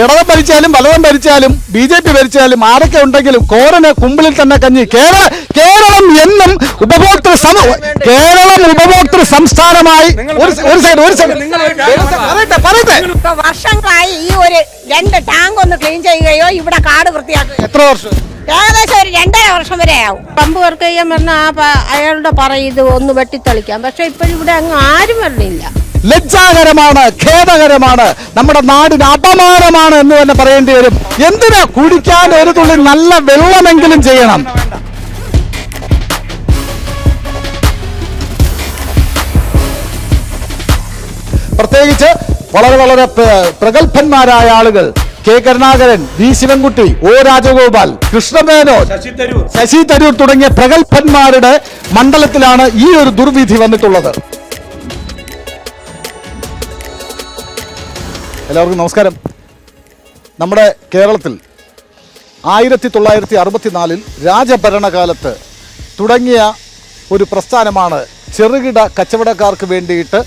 ഇടതും ഭരിച്ചാലും വലതം ഭരിച്ചാലും ബി ജെ പി ഭരിച്ചാലും ആരൊക്കെ ഉണ്ടെങ്കിലും കോരന് കുമ്പിളിൽ തന്നെ കഞ്ഞി. കേരള കേരളം എന്നും ഉപഭോക്തൃ സമ കേരളം ഉപഭോക്തൃ സംസ്ഥാനമായി. ഒരു സൈഡ് ഒരു സൈഡ് പറയട്ടെ പറയട്ടെ. വർഷങ്ങളായി ഈ ഒരു രണ്ട് ടാങ്ക് ഒന്ന് ക്ലീൻ ചെയ്യുകയോ ഇവിടെ കാട് വൃത്തിയാക്കുക എത്ര വർഷം? ഏകദേശം ഒരു രണ്ടര വർഷം വരെ ആവും പമ്പ് വർക്ക് ചെയ്യാൻ പറഞ്ഞാൽ ആ അയാളുടെ പറയും ഇത് ഒന്ന് വെട്ടിത്തെളിക്കാം. പക്ഷെ ഇപ്പോഴും ഇവിടെ അങ്ങ് ആരും വരണില്ല. ലജ്ജാകരമാണ് ഖേദകരമാണ് നമ്മുടെ നാടിന് അപമാനമാണ് എന്ന് തന്നെ പറയേണ്ടി വരും. എന്തിനാ കുടിക്കാൻ ഒരു തുള്ളി നല്ല വെള്ളമെങ്കിലും ചെയ്യണം? പ്രത്യേകിച്ച് വളരെ വളരെ പ്രഗത്ഭന്മാരായ ആളുകൾ K Karunakaran V Sivankutty O Rajagopal Krishna Menon Shashi Tharoor തുടങ്ങിയ പ്രഗത്ഭന്മാരുടെ മണ്ഡലത്തിലാണ് ഈ ഒരു ദുർവിധി വന്നിട്ടുള്ളത്. എല്ലാവർക്കും നമസ്കാരം. നമ്മുടെ കേരളത്തിൽ ആയിരത്തി തൊള്ളായിരത്തി അറുപത്തിനാലിൽ രാജഭരണകാലത്ത് തുടങ്ങിയ ഒരു പ്രസ്ഥാനമാണ് ചെറുകിട കച്ചവടക്കാർക്ക് വേണ്ടിയിട്ട്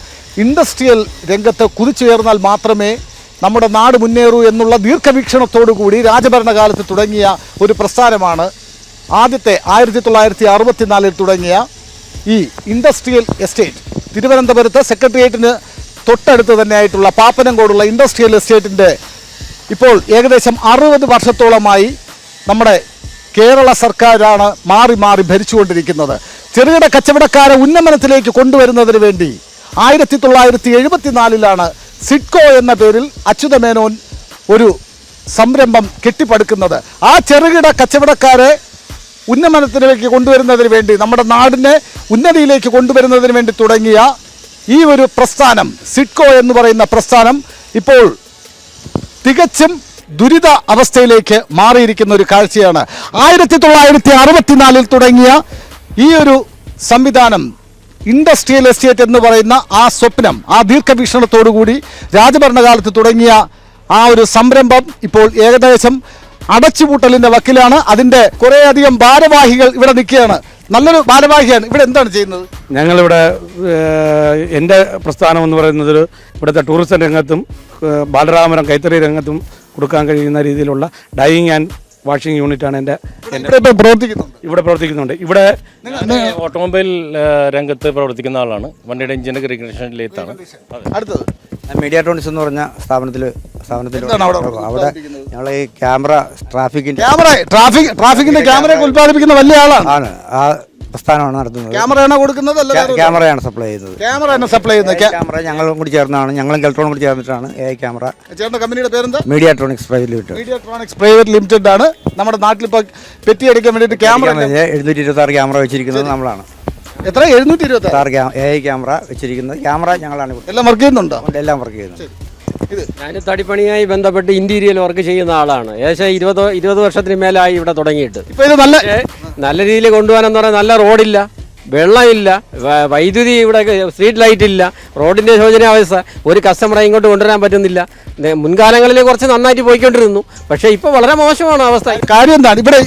ഇൻഡസ്ട്രിയൽ രംഗത്ത് കുതിച്ചുയർന്നാൽ മാത്രമേ നമ്മുടെ നാട് മുന്നേറൂ എന്നുള്ള ദീർഘവീക്ഷണത്തോടു കൂടി രാജഭരണകാലത്ത് തുടങ്ങിയ ഒരു പ്രസ്ഥാനമാണ് ആദ്യത്തെ ആയിരത്തി തൊള്ളായിരത്തി അറുപത്തിനാലിൽ തുടങ്ങിയ ഈ ഇൻഡസ്ട്രിയൽ എസ്റ്റേറ്റ്. തിരുവനന്തപുരത്ത് സെക്രട്ടേറിയറ്റിന് തൊട്ടടുത്ത് തന്നെയായിട്ടുള്ള പാപ്പനംകോടുള്ള ഇൻഡസ്ട്രിയൽ എസ്റ്റേറ്റിന്റെ ഇപ്പോൾ ഏകദേശം അറുപത് വർഷത്തോളമായി നമ്മുടെ കേരള സർക്കാരാണ് മാറി മാറി ഭരിച്ചുകൊണ്ടിരിക്കുന്നത്. ചെറുകിട കച്ചവടക്കാരെ ഉന്നമനത്തിലേക്ക് കൊണ്ടുവരുന്നതിന് വേണ്ടി ആയിരത്തി തൊള്ളായിരത്തി എഴുപത്തിനാലിലാണ് സിഡ്കോ എന്ന പേരിൽ അച്യുതമേനോൻ ഒരു സംരംഭം കെട്ടിപ്പടുക്കുന്നത്. ആ ചെറുകിട കച്ചവടക്കാരെ ഉന്നമനത്തിലേക്ക് കൊണ്ടുവരുന്നതിന് വേണ്ടി നമ്മുടെ നാടിനെ ഉന്നതിയിലേക്ക് കൊണ്ടുവരുന്നതിന് വേണ്ടി തുടങ്ങിയ ഈ ഒരു പ്രസ്ഥാനം സിഡ്കോ എന്ന് പറയുന്ന പ്രസ്ഥാനം ഇപ്പോൾ തികച്ചും ദുരിത അവസ്ഥയിലേക്ക് മാറിയിരിക്കുന്ന ഒരു കാഴ്ചയാണ്. ആയിരത്തി തൊള്ളായിരത്തി അറുപത്തിനാലിൽ തുടങ്ങിയ ഈ ഒരു സംവിധാനം ഇൻഡസ്ട്രിയൽ എസ്റ്റേറ്റ് എന്ന് പറയുന്ന ആ സ്വപ്നം ആ ദീർഘവീക്ഷണത്തോടുകൂടി രാജഭരണകാലത്ത് തുടങ്ങിയ ആ ഒരു സംരംഭം ഇപ്പോൾ ഏകദേശം അടച്ചുപൂട്ടലിന്റെ വക്കിലാണ്. അതിന്റെ കുറേയധികം ഭാരവാഹികൾ ഇവിടെ നിൽക്കുകയാണ്. നല്ലൊരു ഭാരവാഹിയാണ്. ഇവിടെ എന്താണ് ചെയ്യുന്നത്? ഞങ്ങളിവിടെ എന്റെ പ്രസ്ഥാനം എന്ന് പറയുന്നത് ഇവിടുത്തെ ടൂറിസം രംഗത്തും ബാലരാമരം കൈത്തറി രംഗത്തും കൊടുക്കാൻ കഴിയുന്ന രീതിയിലുള്ള ഡൈയിങ് ആൻഡ് വാഷിംഗ് യൂണിറ്റാണ് എന്റെ എന്റെ ഇവിടെ പ്രവർത്തിക്കുന്നുണ്ട്. ഇവിടെ പ്രവർത്തിക്കുന്നുണ്ട്. ഇവിടെ ഓട്ടോമൊബൈൽ രംഗത്ത് പ്രവർത്തിക്കുന്ന ആളാണ്. വണ്ടിയുടെ എഞ്ചിന്റെ റീകണ്ടീഷൻ ലേത്താണ്. അടുത്തത് മീഡിയാട്രോണിക്സ് എന്ന് പറഞ്ഞ സ്ഥാപനത്തിൽ സ്ഥാപനത്തിൽ അവിടെ ഞങ്ങൾ ഈ ക്യാമറ ട്രാഫിക്കിന്റെ ക്യാമറ ട്രാഫിക് ട്രാഫിക്കിന്റെ ക്യാമറയൊക്കെ ഉത്പാദിപ്പിക്കുന്ന വലിയ ആളാണ്. ആണ്. ആ പ്രസ്ഥാനമാണ് നടത്തുന്നത്. ക്യാമറയാണ് കൊടുക്കുന്നത് ക്യാമറയാണ് സപ്ലൈ ചെയ്യുന്നത്. ക്യാമറയാണ് സപ്ലൈ ചെയ്യുന്നത്. ക്യാമറ ഞങ്ങളും കൂടി ചേർന്നാണ്. ഞങ്ങളും കെൽട്രോണും കൂടി ചേർന്നിട്ടാണ് എ ക്യാമറ. ചേർന്ന കമ്പനിയുടെ പേരെന്താ? Mediatronics private limited. Mediatronics private limited ആണ്. നമ്മുടെ നാട്ടിൽ ഇപ്പോൾ പെറ്റി അടിക്കാൻ വേണ്ടിയിട്ട് ക്യാമറ എഴുന്നൂറ്റി ഇരുപത്തി ആറ് ക്യാമറ വെച്ചിരിക്കുന്നത് നമ്മളാണ്. എത്ര? എഴുന്നൂറ്റി ഇരുപത്തി ആറ് എ ഐ ക്യാമറ വെച്ചിരിക്കുന്നത്. ക്യാമറ ഞങ്ങളാണ് എല്ലാം വർക്ക് ചെയ്യുന്നുണ്ടോ? എല്ലാം വർക്ക് ചെയ്യുന്നുണ്ട്. ഇത്. ഞാൻ തടിപ്പണിയായി ബന്ധപ്പെട്ട് ഇന്റീരിയൽ വർക്ക് ചെയ്യുന്ന ആളാണ്. ഏകദേശം ഇരുപത് ഇരുപത് വർഷത്തിന് മേലായി ഇവിടെ തുടങ്ങിയിട്ട്. ഇപ്പൊ ഇത് നല്ല നല്ല രീതിയിൽ കൊണ്ടുപോകാനെന്ന് പറഞ്ഞാൽ നല്ല റോഡില്ല വെള്ളമില്ല വൈദ്യുതി ഇവിടെ സ്ട്രീറ്റ് ലൈറ്റ് ഇല്ല റോഡിന്റെ ശോചനാവസ്ഥ ഒരു കസ്റ്റമറെ ഇങ്ങോട്ട് കൊണ്ടുവരാൻ പറ്റുന്നില്ല. മുൻകാലങ്ങളിൽ കുറച്ച് നന്നായിട്ട് പോയിക്കൊണ്ടിരുന്നു പക്ഷേ ഇപ്പോൾ വളരെ മോശമാണ് അവസ്ഥ. കാര്യം എന്താണ്? ഇവിടെ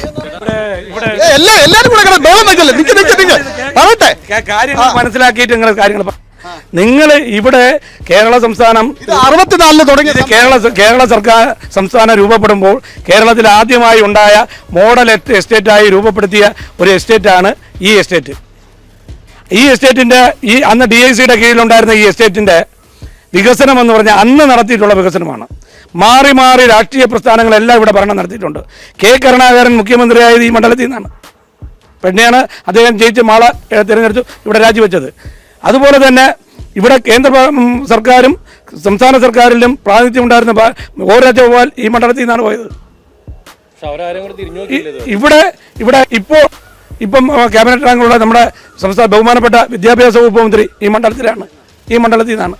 എല്ലാ കൂടെ പറയട്ടെ. കാര്യങ്ങൾ മനസ്സിലാക്കിയിട്ട് നിങ്ങൾ കാര്യങ്ങൾ നിങ്ങൾ ഇവിടെ കേരള സംസ്ഥാനം അറുപത്തിനാലിന് അറുപത്തിനാലിൽ തുടങ്ങിയ കേരള കേരള സർക്കാർ സംസ്ഥാനം രൂപപ്പെടുമ്പോൾ കേരളത്തിൽ ആദ്യമായി ഉണ്ടായ മോഡൽ എസ്റ്റ് എസ്റ്റേറ്റായി രൂപപ്പെടുത്തിയ ഒരു എസ്റ്റേറ്റാണ് ഈ എസ്റ്റേറ്റ്. ഈ എസ്റ്റേറ്റിന്റെ ഈ അന്ന് ഡി ഐ സിയുടെ കീഴിലുണ്ടായിരുന്ന ഈ എസ്റ്റേറ്റിന്റെ വികസനം എന്ന് പറഞ്ഞാൽ അന്ന് നടത്തിയിട്ടുള്ള വികസനമാണ്. മാറി മാറി രാഷ്ട്രീയ പ്രസ്ഥാനങ്ങളെല്ലാം ഇവിടെ ഭരണം നടത്തിയിട്ടുണ്ട്. കെ കരുണാകരൻ മുഖ്യമന്ത്രിയായത് ഈ മണ്ഡലത്തിൽ നിന്നാണ്. പെണ്ണെയാണ് അദ്ദേഹം ജയിച്ച് മാള തിരഞ്ഞെടുത്തു ഇവിടെ രാജിവെച്ചത്. അതുപോലെ തന്നെ ഇവിടെ കേന്ദ്ര സർക്കാരും സംസ്ഥാന സർക്കാരിലും പ്രാതിനിധ്യം ഉണ്ടായിരുന്ന ഓ രാജഗോപാൽ ഈ മണ്ഡലത്തിൽ നിന്നാണ് പോയത്. ഇവിടെ ഇവിടെ ഇപ്പോൾ ഇപ്പം ക്യാബിനറ്റ് റാങ്കുള്ള നമ്മുടെ സംസ്ഥാന ബഹുമാനപ്പെട്ട വിദ്യാഭ്യാസ വകുപ്പ് മന്ത്രി ഈ മണ്ഡലത്തിലാണ്. ഈ മണ്ഡലത്തിൽ നിന്നാണ്.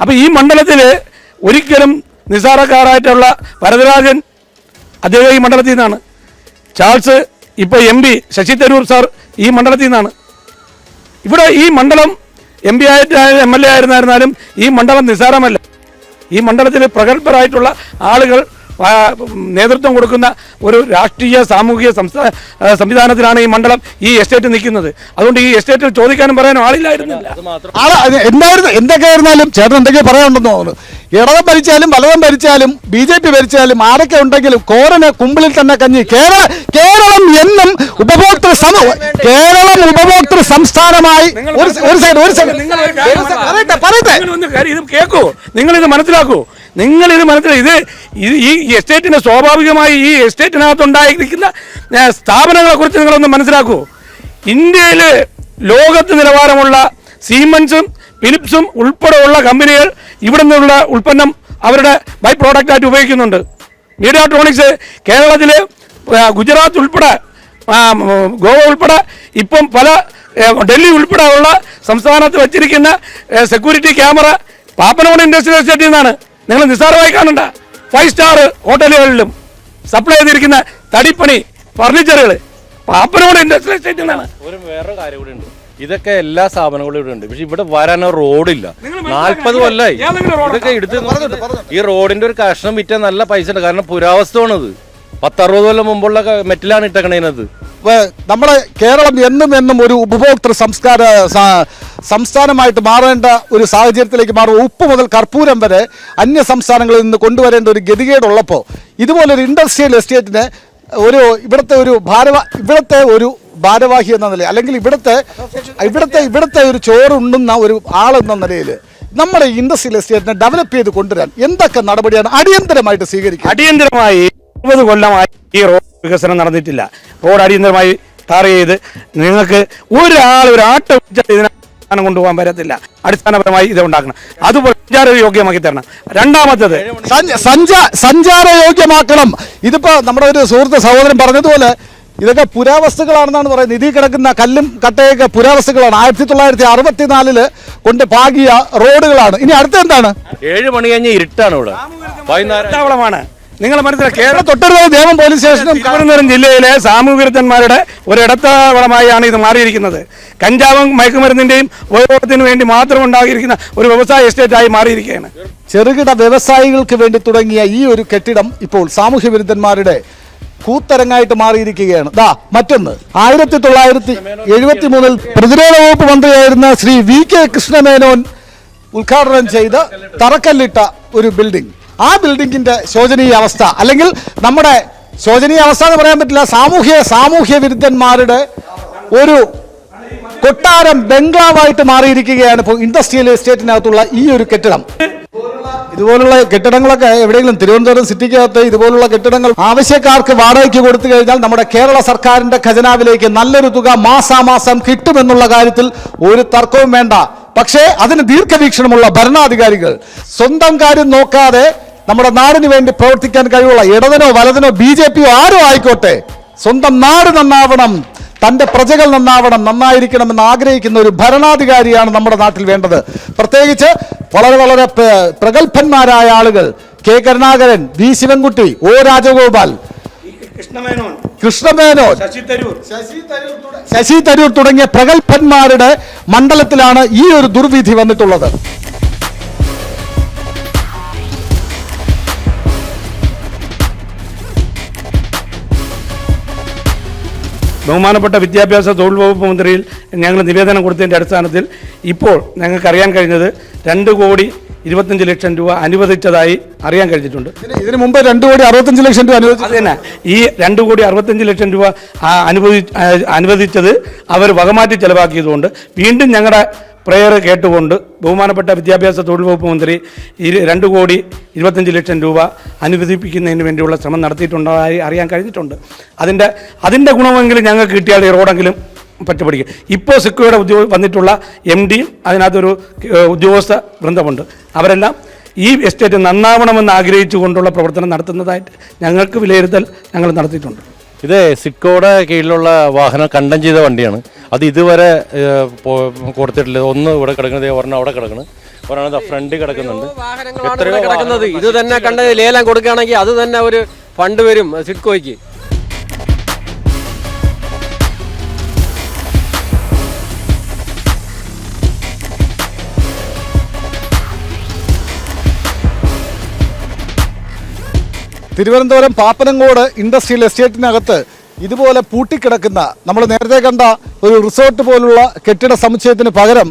അപ്പോൾ ഈ മണ്ഡലത്തിൽ ഒരിക്കലും നിസാറക്കാരായിട്ടുള്ള വരദരാജൻ അദ്ദേഹം ഈ മണ്ഡലത്തിൽ നിന്നാണ്. ചാൾസ് ഇപ്പോൾ M P Shashi Tharoor sir ഈ മണ്ഡലത്തിൽ നിന്നാണ്. ഇവിടെ ഈ മണ്ഡലം എം പി ആയിട്ടായാലും എം എൽ എ ആയിരുന്നായിരുന്നാലും ഈ മണ്ഡലം നിസ്സാരമല്ല ഈ മണ്ഡലത്തിൽ പ്രഗത്ഭരായിട്ടുള്ള ആളുകൾ നേതൃത്വം കൊടുക്കുന്ന ഒരു രാഷ്ട്രീയ സാമൂഹിക സംവിധാനത്തിലാണ് ഈ മണ്ഡലം ഈ എസ്റ്റേറ്റ് നിൽക്കുന്നത്. അതുകൊണ്ട് ഈ എസ്റ്റേറ്റിൽ ചോദിക്കാനും പറയാനും ആളില്ലായിരുന്നില്ല. എന്തായിരുന്നു എന്തൊക്കെ ആയിരുന്നാലും ചേട്ടൻ എന്തൊക്കെ പറയാനുണ്ടെന്ന് തോന്നുന്നു. ഇടതും ഭരിച്ചാലും വലതും ഭരിച്ചാലും ബി ജെ പി ഭരിച്ചാലും ആരൊക്കെ ഉണ്ടെങ്കിലും കോരന് കുമ്പിളിൽ തന്നെ കഞ്ഞി. കേരള കേരളം എന്നും ഉപഭോക്തൃ സമ കേരളം ഉപഭോക്തൃ സംസ്ഥാനമായി. ഒരു ഒരു സൈഡ് ഒരു സൈഡ് നിങ്ങൾ പറയട്ടെ പറയട്ടെ. നിങ്ങൾ ഒന്ന് കാര്യം ഇത് കേൾക്കൂ നിങ്ങൾ ഇത് മനസ്സിലാക്കൂ. നിങ്ങൾ മനസ്സിലായി. ഇത് ഈ എസ്റ്റേറ്റിന്റെ സ്വാഭാവികമായി ഈ എസ്റ്റേറ്റിനകത്ത് ഉണ്ടായിരിക്കുന്ന സ്ഥാപനങ്ങളെ കുറിച്ച് നിങ്ങളൊന്ന് മനസ്സിലാക്കൂ. ഇന്ത്യയിൽ ലോകത്ത് നിലവാരമുള്ള സീമൻസും ഫിലിപ്സും ഉൾപ്പെടെയുള്ള കമ്പനികൾ ഇവിടെ നിന്നുള്ള ഉൽപ്പന്നം അവരുടെ ബൈ പ്രോഡക്റ്റായിട്ട് ഉപയോഗിക്കുന്നുണ്ട്. മീഡിയാട്രോണിക്സ് കേരളത്തിൽ ഗുജറാത്ത് ഉൾപ്പെടെ ഗോവ ഉൾപ്പെടെ ഇപ്പം പല ഡൽഹി ഉൾപ്പെടെ ഉള്ള സംസ്ഥാനത്ത് വച്ചിരിക്കുന്ന സെക്യൂരിറ്റി ക്യാമറ പാപ്പനോട് ഇൻഡസ്ട്രിയൽ എസ്റ്റേറ്റിൽ നിന്നാണ് നിങ്ങൾ നിസ്സാരമായി കാണണ്ട. ഫൈവ് സ്റ്റാർ ഹോട്ടലുകളിലും സപ്ലൈ ചെയ്തിരിക്കുന്ന തടിപ്പണി ഫർണിച്ചറുകൾ പാപ്പനോട് ഇൻഡസ്ട്രിയൽ സ്റ്റേറ്റ് നിന്നാണ് ഒരു വേറെ കാര്യം കൂടി ഉണ്ട്. ഇതൊക്കെ എല്ലാ സ്ഥാപനങ്ങളും ഇവിടെ ഉണ്ട്. പക്ഷെ ഇവിടെ വരാൻ റോഡില്ല. നാല്പത് കൊല്ലായി. ഇതൊക്കെ എടുത്ത് ഈ റോഡിന്റെ ഒരു കഷ്ണം വിറ്റാൽ നല്ല പൈസ ഉണ്ട്. കാരണം പുരാവസ്ഥയാണത് പത്തറുപത് കൊല്ലം മുമ്പുള്ള മെറ്റിലാണ് മെറ്റലാണ് ഇട്ടേക്കണേനത്. നമ്മുടെ കേരളം എന്നും എന്നും ഒരു ഉപഭോക്തൃ സംസ്കാര സംസ്ഥാനമായിട്ട് മാറേണ്ട ഒരു സാഹചര്യത്തിലേക്ക് മാറും. ഉപ്പ് മുതൽ കർപ്പൂരം വരെ അന്യ സംസ്ഥാനങ്ങളിൽ നിന്ന് കൊണ്ടുവരേണ്ട ഒരു ഗതികേടുള്ളപ്പോൾ ഇതുപോലൊരു ഇൻഡസ്ട്രിയൽ എസ്റ്റേറ്റിന് ഒരു ഇവിടുത്തെ ഒരു ഭാരവ ഇവിടുത്തെ ഒരു ഭാരവാഹി എന്ന നിലയിൽ അല്ലെങ്കിൽ ഇവിടുത്തെ ഇവിടുത്തെ ഇവിടുത്തെ ഒരു ചോറുണ്ണുന്ന ഒരു ആളെന്ന നിലയിൽ നമ്മുടെ ഇൻഡസ്ട്രിയൽ എസ്റ്റേറ്റിനെ ഡെവലപ്പ് ചെയ്ത് കൊണ്ടുവരാൻ എന്തൊക്കെ നടപടിയാണ് അടിയന്തരമായിട്ട് സ്വീകരിക്കുക? അടിയന്തരമായി ഇരുപത് കൊല്ലമായി ഈ റോഡ് വികസനം നടന്നിട്ടില്ല. റോഡ് അടിയന്തരമായി ടാർ ചെയ്ത് നിങ്ങൾക്ക് ഒരാൾ ഒരു ആട്ടം ഇതിനെ കൊണ്ടുപോകാൻ പറ്റത്തില്ല. അടിസ്ഥാനപരമായി ഇത് ഉണ്ടാക്കണം. അതുപോലെ സഞ്ചാര യോഗ്യമാക്കി തരണം. രണ്ടാമത്തത് സഞ്ച- സഞ്ചാ- സഞ്ചാര യോഗ്യമാക്കണം. ഇതിപ്പോ നമ്മുടെ ഒരു സുഹൃത്ത് സഹോദരൻ പറഞ്ഞതുപോലെ ഇതൊക്കെ പുരാവസ്തുക്കളാണെന്നാണ് പറയുന്നത്. ഇതിൽ കിടക്കുന്ന കല്ലും കട്ടയൊക്കെ പുരാവസ്തുക്കളാണ്. ആയിരത്തി തൊള്ളായിരത്തി അറുപത്തിനാലിൽ കൊണ്ട് പാകിയ റോഡുകളാണ്. ഇനി അടുത്ത എന്താണ്? ഏഴ് മണി കഴിഞ്ഞ ഇരുട്ടാണ് ഇവിടെ. വൈകുന്നേരം നിങ്ങൾ മനസ്സിലാക്കി കേരള തൊട്ടടുത്ത ദേവം പോലീസ് സ്റ്റേഷനും തിരുവനന്തപുരം ജില്ലയിലെ സാമൂഹ്യവിരുദ്ധന്മാരുടെ ഒരു ഇടത്തവളമായാണ് ഇത് മാറിയിരിക്കുന്നത്. കഞ്ചാവും മയക്കുമരുന്നിന്റെയും ഉപയോഗത്തിന് വേണ്ടി മാത്രം ഉണ്ടാക്കിയിരിക്കുന്ന ഒരു വ്യവസായ എസ്റ്റേറ്റായി മാറിയിരിക്കുകയാണ്. ചെറുകിട വ്യവസായികൾക്ക് വേണ്ടി തുടങ്ങിയ ഈ ഒരു കെട്ടിടം ഇപ്പോൾ സാമൂഹ്യ വിരുദ്ധന്മാരുടെ കൂത്തരങ്ങായിട്ട് മാറിയിരിക്കുകയാണ്. ദാ മറ്റൊന്ന്. ആയിരത്തി തൊള്ളായിരത്തി എഴുപത്തി മൂന്നിൽ പ്രതിരോധ വകുപ്പ് മന്ത്രിയായിരുന്ന ശ്രീ വി കെ കൃഷ്ണമേനോൻ ഉദ്ഘാടനം ചെയ്ത് തറക്കല്ലിട്ട ഒരു ബിൽഡിംഗ് ആ ബിൽഡിങ്ങിന്റെ ശോചനീയ അവസ്ഥ അല്ലെങ്കിൽ നമ്മുടെ ശോചനീയ അവസ്ഥ എന്ന് പറയാൻ പറ്റില്ല സാമൂഹ്യ സാമൂഹ്യ വിരുദ്ധന്മാരുടെ ഒരു കൊട്ടാരം ബംഗ്ലാവായിട്ട് മാറിയിരിക്കുകയാണ് ഇപ്പോൾ ഇൻഡസ്ട്രിയൽ എസ്റ്റേറ്റിനകത്തുള്ള ഈ ഒരു കെട്ടിടം. ഇതുപോലുള്ള കെട്ടിടങ്ങളൊക്കെ എവിടെയെങ്കിലും തിരുവനന്തപുരം സിറ്റിക്കകത്ത് ഇതുപോലുള്ള കെട്ടിടങ്ങൾ ആവശ്യക്കാർക്ക് വാടകയ്ക്ക് കൊടുത്തു കഴിഞ്ഞാൽ നമ്മുടെ കേരള സർക്കാരിന്റെ ഖജനാവിലേക്ക് നല്ലൊരു തുക മാസാമാസം കിട്ടുമെന്നുള്ള കാര്യത്തിൽ ഒരു തർക്കവും വേണ്ട. പക്ഷേ അതിന് ദീർഘവീക്ഷണമുള്ള ഭരണാധികാരികൾ സ്വന്തം കാര്യം നോക്കാതെ നമ്മുടെ നാടിന് വേണ്ടി പ്രവർത്തിക്കാൻ കഴിവുള്ള ഇടതിനോ വലതിനോ ബി ജെ പിയോ ആരോ ആയിക്കോട്ടെ സ്വന്തം നാട് നന്നാവണം തന്റെ പ്രജകൾ നന്നാവണം നന്നായിരിക്കണമെന്ന് ആഗ്രഹിക്കുന്ന ഒരു ഭരണാധികാരിയാണ് നമ്മുടെ നാട്ടിൽ വേണ്ടത്. പ്രത്യേകിച്ച് വളരെ വളരെ പ്ര- പ്രഗത്ഭന്മാരായ ആളുകൾ K Karunakaran V Sivankutty O Rajagopal Krishna Menon Krishna Menon Shashi Tharoor. Shashi Tharoor തുടങ്ങിയ പ്രഗത്ഭന്മാരുടെ മണ്ഡലത്തിലാണ് ഈ ഒരു ദുർവിധി വന്നിട്ടുള്ളത്. ബഹുമാനപ്പെട്ട വിദ്യാഭ്യാസ തൊഴിൽ വകുപ്പ് മന്ത്രിയിൽ ഞങ്ങൾ നിവേദനം കൊടുത്തതിന്റെ അടിസ്ഥാനത്തിൽ ഇപ്പോൾ ഞങ്ങൾക്കറിയാൻ കഴിഞ്ഞത് രണ്ട് കോടി ഇരുപത്തഞ്ച് ലക്ഷം രൂപ അനുവദിച്ചതായി അറിയാൻ കഴിഞ്ഞിട്ടുണ്ട്. ഇതിന് മുമ്പ് രണ്ടു കോടി അറുപത്തഞ്ച് ലക്ഷം രൂപ അനുവദിച്ചു അത് തന്നെ. ഈ രണ്ട് കോടി അറുപത്തഞ്ച് ലക്ഷം രൂപ അനുവദി അനുവദിച്ചത് അവർ വകമാറ്റി ചെലവാക്കിയതുകൊണ്ട് വീണ്ടും ഞങ്ങളുടെ പ്രയർ കേട്ടുകൊണ്ട് ബഹുമാനപ്പെട്ട വിദ്യാഭ്യാസ തൊഴിൽ വകുപ്പ് മന്ത്രി രണ്ട് കോടി ഇരുപത്തഞ്ച് ലക്ഷം രൂപ അനുവദിപ്പിക്കുന്നതിന് വേണ്ടിയുള്ള ശ്രമം നടത്തിയിട്ടുണ്ടായി അറിയാൻ കഴിഞ്ഞിട്ടുണ്ട്. അതിന്റെ അതിന്റെ ഗുണമെങ്കിലും ഞങ്ങൾക്ക് കിട്ടിയാൽ ഈ റോഡെങ്കിലും പറ്റുപിടിക്കും. ഇപ്പോൾ സിക്കോയുടെ ഉദ്യോഗ വന്നിട്ടുള്ള എം ഡിയും അതിനകത്തൊരു ഉദ്യോഗസ്ഥ വൃന്ദമുണ്ട്. അവരെല്ലാം ഈ എസ്റ്റേറ്റ് നന്നാവണമെന്ന് ആഗ്രഹിച്ചുകൊണ്ടുള്ള പ്രവർത്തനം നടത്തുന്നതായിട്ട് ഞങ്ങൾക്ക് വിലയിരുത്തൽ ഞങ്ങൾ നടത്തിയിട്ടുണ്ട്. ഇത് സിക്കോയുടെ കീഴിലുള്ള വാഹനം കണ്ടം ചെയ്ത വണ്ടിയാണ്. അത് ഇതുവരെ കൊടുത്തിട്ടില്ല. ഒന്ന് ഇവിടെ കിടക്കുന്നത് ഒരെണ്ണം അവിടെ കിടക്കുന്നത് ഒരെണ്ണം ഫ്രണ്ട് കിടക്കുന്നുണ്ട്. വാഹനങ്ങളാണ് എത്രയോ കിടക്കുന്നത്. ഇത് തന്നെ കണ്ടത് ലേലം കൊടുക്കുകയാണെങ്കിൽ അത് തന്നെ ഒരു ഫണ്ട് വരും സിഡ്കോയ്ക്ക് തിരുവനന്തപുരം പാപ്പനങ്കോട് ഇൻഡസ്ട്രിയൽ എസ്റ്റേറ്റിനകത്ത് ഇതുപോലെ പൂട്ടിക്കിടക്കുന്ന നമ്മൾ നേരത്തെ കണ്ട ഒരു റിസോർട്ട് പോലുള്ള കെട്ടിട സമുച്ചയത്തിന് പകരം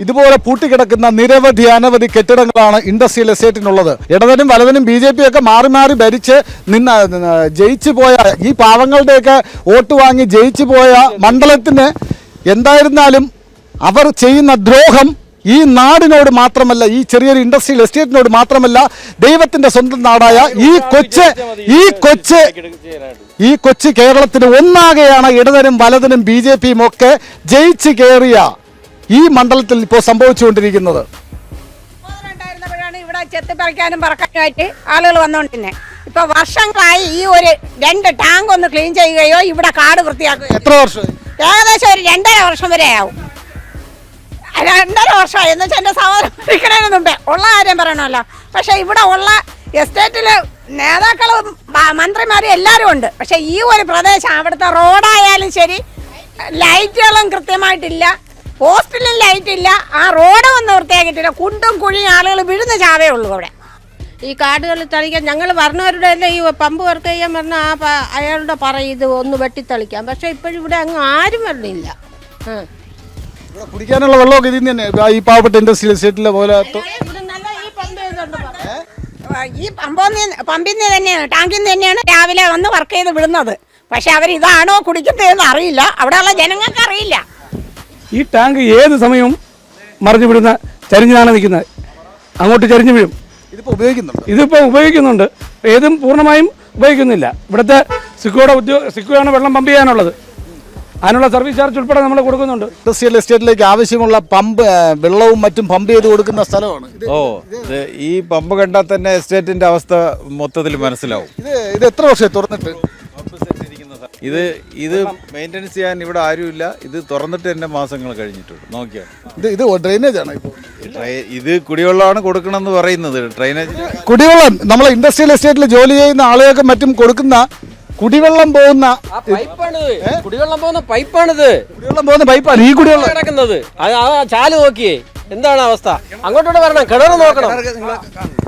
ഇതുപോലെ പൂട്ടിക്കിടക്കുന്ന നിരവധി അനവധി കെട്ടിടങ്ങളാണ് ഇൻഡസ്ട്രിയൽ എസ്റ്റേറ്റിനുള്ളത്. ഇടതനും വലതനും ബി ജെ പി ഒക്കെ മാറി മാറി ഭരിച്ച് നിന്ന- ജയിച്ചു പോയ ഈ പാവങ്ങളുടെയൊക്കെ വോട്ട് വാങ്ങി ജയിച്ചു പോയ മണ്ഡലത്തിന് എന്തായിരുന്നാലും അവർ ചെയ്യുന്ന ദ്രോഹം ഈ നാടിനോട് മാത്രമല്ല ഈ ചെറിയൊരു ഇൻഡസ്ട്രിയൽ എസ്റ്റേറ്റിനോട് മാത്രമല്ല ദൈവത്തിന്റെ സ്വന്തം നാടായ ഈ കൊച്ച് ഈ കൊച്ച് ഈ കൊച്ചു കേരളത്തിന് ഒന്നാകെയാണ് ഇടതനും വലതിനും ബി ജെ പിയും ഒക്കെ ജയിച്ച് കയറിയ ഈ മണ്ഡലത്തിൽ ഇപ്പോൾ സംഭവിച്ചുകൊണ്ടിരിക്കുന്നത്. ഇവിടെ ചെത്തി പറിക്കാനും പറക്കാനുമായിട്ട് ആളുകൾ വന്നുകൊണ്ടിരുന്നെ ഇപ്പൊ വർഷങ്ങളായി ഈ ഒരു രണ്ട് ടാങ്ക് ഒന്ന് ക്ലീൻ ചെയ്യുകയോ ഇവിടെ കാട് വൃത്തിയാക്കുകയോ എത്ര വർഷം ഏകദേശം ഒരു രണ്ടര വർഷം വരെ ആവും രണ്ടര വർഷമായി. എന്ന് വെച്ചാൽ എന്റെ സഹോദരൻ മരിക്കണതിന് മുമ്പേ ഉള്ള കാര്യം പറയണമല്ലോ. പക്ഷേ ഇവിടെ ഉള്ള എസ്റ്റേറ്റിൽ നേതാക്കളും മന്ത്രിമാരും എല്ലാവരും ഉണ്ട്. പക്ഷേ ഈ ഒരു പ്രദേശം അവിടുത്തെ റോഡായാലും ശരി ലൈറ്റുകളും കൃത്യമായിട്ടില്ല. ഹോസ്റ്റലിൽ ലൈറ്റ് ഇല്ല ആ റോഡ് ഒന്ന് വൃത്തിയാക്കിയിട്ടില്ല. കുണ്ടും കുഴിയും ആളുകൾ വീഴുന്ന ചാവേ ഉള്ളൂ അവിടെ. ഈ കാടുകളിൽ തളിക്കാൻ ഞങ്ങൾ പറഞ്ഞവരുടെ എല്ലാം ഈ പമ്പ് വർക്ക് ചെയ്യാൻ പറഞ്ഞ ആ അയാളുടെ പറയും ഇത് ഒന്ന് വെട്ടിത്തളിക്കാം. പക്ഷേ ഇപ്പോഴും ഇവിടെ അങ്ങ് ആരും വരണില്ല. ആ. ഇവിടെ കുടിക്കാനുള്ള വെള്ളമൊക്കെ ഇതിൽ നിന്ന് തന്നെ. ഈ പാവപ്പെട്ട ഇൻഡസ്ട്രിയൽ എസ്റ്റേറ്റിലെ പോലെ ഈ പമ്പിൽ പമ്പിൽ നിന്ന് തന്നെയാണ് ടാങ്കിൽ നിന്ന് തന്നെയാണ് രാവിലെ വന്ന് വർക്ക് ചെയ്ത് വിടുന്നത്. പക്ഷെ അവർ ഇതാണോ കുടിക്കുന്നതെന്ന് അറിയില്ല. അവിടെയുള്ള ജനങ്ങൾക്ക് അറിയില്ല. ഈ ടാങ്ക് ഏത് സമയവും മറിഞ്ഞു വിടുന്ന ചരിഞ്ഞാണ് നിൽക്കുന്നത്. അങ്ങോട്ട് ചരിഞ്ഞു വീഴും. ഇതിപ്പോ ഉപയോഗിക്കുന്നുണ്ട്? ഇതിപ്പോൾ ഉപയോഗിക്കുന്നുണ്ട്. ഏതും പൂർണമായും ഉപയോഗിക്കുന്നില്ല. ഇവിടുത്തെ സിക്കോയുടെ ഉദ്യോഗ സിക്കോയാണ് വെള്ളം പമ്പ് ചെയ്യാനുള്ളത്. അതിനുള്ള സർവീസ് ചാർജ് ഉൾപ്പെടെ നമ്മൾ കൊടുക്കുന്നുണ്ട്. ഇൻഡസ്ട്രിയൽ എസ്റ്റേറ്റിലേക്ക് ആവശ്യമുള്ള പമ്പ് വെള്ളവും മറ്റും പമ്പ് ചെയ്ത് കൊടുക്കുന്ന സ്ഥലമാണ്. ഇത് ഓ ഇത് ഈ പമ്പ് കണ്ടാൽ തന്നെ എസ്റ്റേറ്റിന്റെ അവസ്ഥ മൊത്തത്തിൽ മനസ്സിലാവും. ഇത് ഇത് എത്ര വർഷമായി തുറന്നിട്ട്? ഇത് ഇത് മെയിന്റെനൻസ് ചെയ്യാൻ ഇവിടെ ആരുമില്ല. ഇത് തുറന്നിട്ട് തന്നെ മാസങ്ങൾ കഴിഞ്ഞിട്ടുണ്ട്. നോക്കിയാൽ ഇത് ഇത് ഡ്രെയിനേജ് ആണ് ഇപ്പോൾ ഇത് കുടിവെള്ളമാണ് കൊടുക്കണമെന്ന് പറയുന്നത്. ഡ്രെയിനേജ് കുടിവെള്ളം നമ്മൾ ഇൻഡസ്ട്രിയൽ എസ്റ്റേറ്റിൽ ജോലി ചെയ്യുന്ന ആളുകൾക്ക് മറ്റും കൊടുക്കുന്ന കുടിവെള്ളം പോകുന്ന ആ പൈപ്പാണിത്. കുടിവെള്ളം പോകുന്ന പൈപ്പാണിത്. കുടിവെള്ളം പോകുന്ന പൈപ്പാണ് ഈ കുടിവെള്ളം. കിടക്കുന്നത്. അത് ആ ചാൽ നോക്കിയേ. എന്താണ് അവസ്ഥ? അങ്ങോട്ടോട്ട് വരണം. കിണർ നോക്കണം.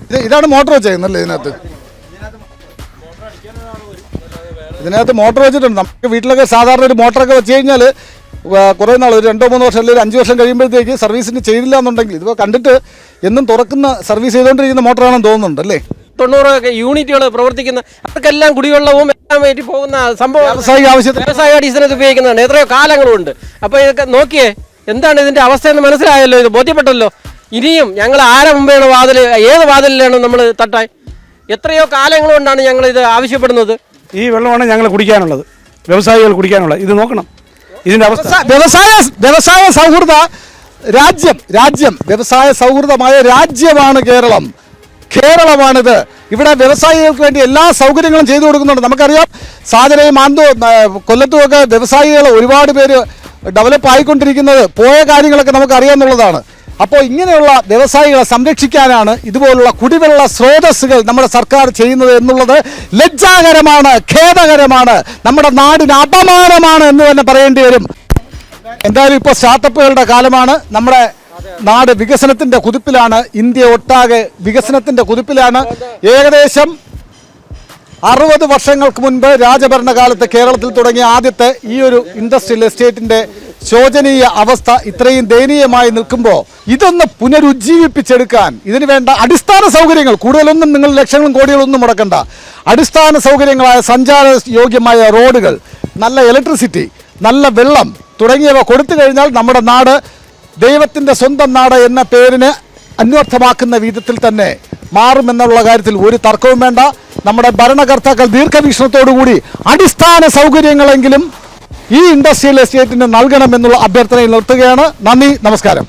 ഇത് ഇതാണ് മോട്ടോർ വെച്ചേക്കുന്നല്ലേ ഇതിനകത്ത്. ഇതിനകത്ത് മോട്ടോർ വെച്ചിട്ടുണ്ട്. നമുക്ക് വീട്ടിലൊക്കെ സാധാരണ ഒരു മോട്ടറൊക്കെ വെച്ച് കഴിഞ്ഞാൽ കുറേ നാൾ ഒരു രണ്ടോ മൂന്നോ വർഷം അല്ലെങ്കിൽ ഒരു അഞ്ച് വർഷം കഴിയുമ്പോഴത്തേക്ക് സർവീസിന് ചെയ്തില്ല എന്നുണ്ടെങ്കിൽ ഇതിപ്പോൾ കണ്ടിട്ട് എന്നും തുറക്കുന്ന സർവീസ് ചെയ്തുകൊണ്ടിരിക്കുന്ന മോട്ടറാണെന്ന് തോന്നുന്നുണ്ട് അല്ലേ തൊണ്ണൂറ് യൂണിറ്റുകൾ പ്രവർത്തിക്കുന്ന അവർക്കെല്ലാം കുടിവെള്ളവും എല്ലാം വേണ്ടി പോകുന്ന സംഭവം വ്യാവസായിക ആവശ്യത്തിന്. വ്യവസായ അടിസ്ഥാനത്തിൽ ഉപയോഗിക്കുന്നതാണ്. എത്രയോ കാലങ്ങളുണ്ട്. അപ്പോൾ ഇതൊക്കെ നോക്കിയേ എന്താണ് ഇതിന്റെ അവസ്ഥ എന്ന് മനസ്സിലായല്ലോ ഇത് ബോധ്യപ്പെട്ടല്ലോ. ഇനിയും ഞങ്ങൾ ആരെ മുമ്പെയാണ് വാതിൽ ഏത് വാതിലിലാണ് നമ്മൾ തട്ടാൻ? എത്രയോ കാലങ്ങൾ കൊണ്ടാണ് ഞങ്ങൾ ഇത് ആവശ്യപ്പെടുന്നത്. ഈ വെള്ളമാണ് ഞങ്ങൾ കുടിക്കാനുള്ളത്. വ്യവസായികൾ കുടിക്കാനുള്ളത്. ഇത് നോക്കണം. ഇതിന്റെ അവസ്ഥ. വ്യവസായ വ്യവസായ സൗഹൃദ രാജ്യം രാജ്യം വ്യവസായ സൗഹൃദമായ രാജ്യമാണ് കേരളം. കേരളമാണിത്. ഇവിടെ വ്യവസായികൾക്ക് വേണ്ടി എല്ലാ സൗകര്യങ്ങളും ചെയ്തു കൊടുക്കുന്നുണ്ട്. നമുക്കറിയാം സാധനയും ആന്തോ കൊല്ലത്തുമൊക്കെ വ്യവസായികൾ ഒരുപാട് പേര് ഡെവലപ്പ് ആയിക്കൊണ്ടിരിക്കുന്നത്. പോയ കാര്യങ്ങളൊക്കെ നമുക്ക് അറിയാമെന്നുള്ളതാണ് അപ്പോൾ ഇങ്ങനെയുള്ള വ്യവസായികളെ സംരക്ഷിക്കാനാണ് ഇതുപോലുള്ള കുടിവെള്ള സ്രോതസ്സുകൾ നമ്മുടെ സർക്കാർ ചെയ്യുന്നത് എന്നുള്ളത് ലജ്ജാകരമാണ് ഖേദകരമാണ്. നമ്മുടെ നാടിന് അപമാനമാണ് എന്ന് തന്നെ പറയേണ്ടി വരും. എന്തായാലും ഇപ്പോൾ സ്റ്റാർട്ടപ്പുകളുടെ കാലമാണ്. നമ്മുടെ നാട് വികസനത്തിന്റെ കുതിപ്പിലാണ് ഇന്ത്യ ഒട്ടാകെ വികസനത്തിന്റെ കുതിപ്പിലാണ്. ഏകദേശം അറുപത് വർഷങ്ങൾക്ക് മുൻപ് രാജഭരണകാലത്ത് കേരളത്തിൽ തുടങ്ങിയ ആദ്യത്തെ ഈ ഒരു ഇൻഡസ്ട്രിയൽ എസ്റ്റേറ്റിന്റെ ശോചനീയ അവസ്ഥ ഇത്രയും ദയനീയമായി നിൽക്കുമ്പോൾ ഇതൊന്ന് പുനരുജ്ജീവിപ്പിച്ചെടുക്കാൻ ഇതിന് വേണ്ട അടിസ്ഥാന സൗകര്യങ്ങൾ കൂടുതലൊന്നും നിങ്ങൾ ലക്ഷങ്ങളും കോടികളൊന്നും മുടക്കണ്ട. അടിസ്ഥാന സൗകര്യങ്ങളായ സഞ്ചാര യോഗ്യമായ റോഡുകൾ നല്ല ഇലക്ട്രിസിറ്റി നല്ല വെള്ളം തുടങ്ങിയവ കൊടുത്തു കഴിഞ്ഞാൽ നമ്മുടെ നാട് ദൈവത്തിന്റെ സ്വന്തം നാട് എന്ന പേരിന് അന്വർത്ഥമാക്കുന്ന വിധത്തിൽ തന്നെ മാറുമെന്നുള്ള കാര്യത്തിൽ ഒരു തർക്കവും വേണ്ട. നമ്മുടെ ഭരണകർത്താക്കൾ ദീർഘവീക്ഷണത്തോടുകൂടി അടിസ്ഥാന സൗകര്യങ്ങളെങ്കിലും ഈ ഇൻഡസ്ട്രിയൽ എസ്റ്റേറ്റിന് നൽകണമെന്നുള്ള അഭ്യർത്ഥനയിൽ നിർത്തുകയാണ്. നന്ദി നമസ്കാരം.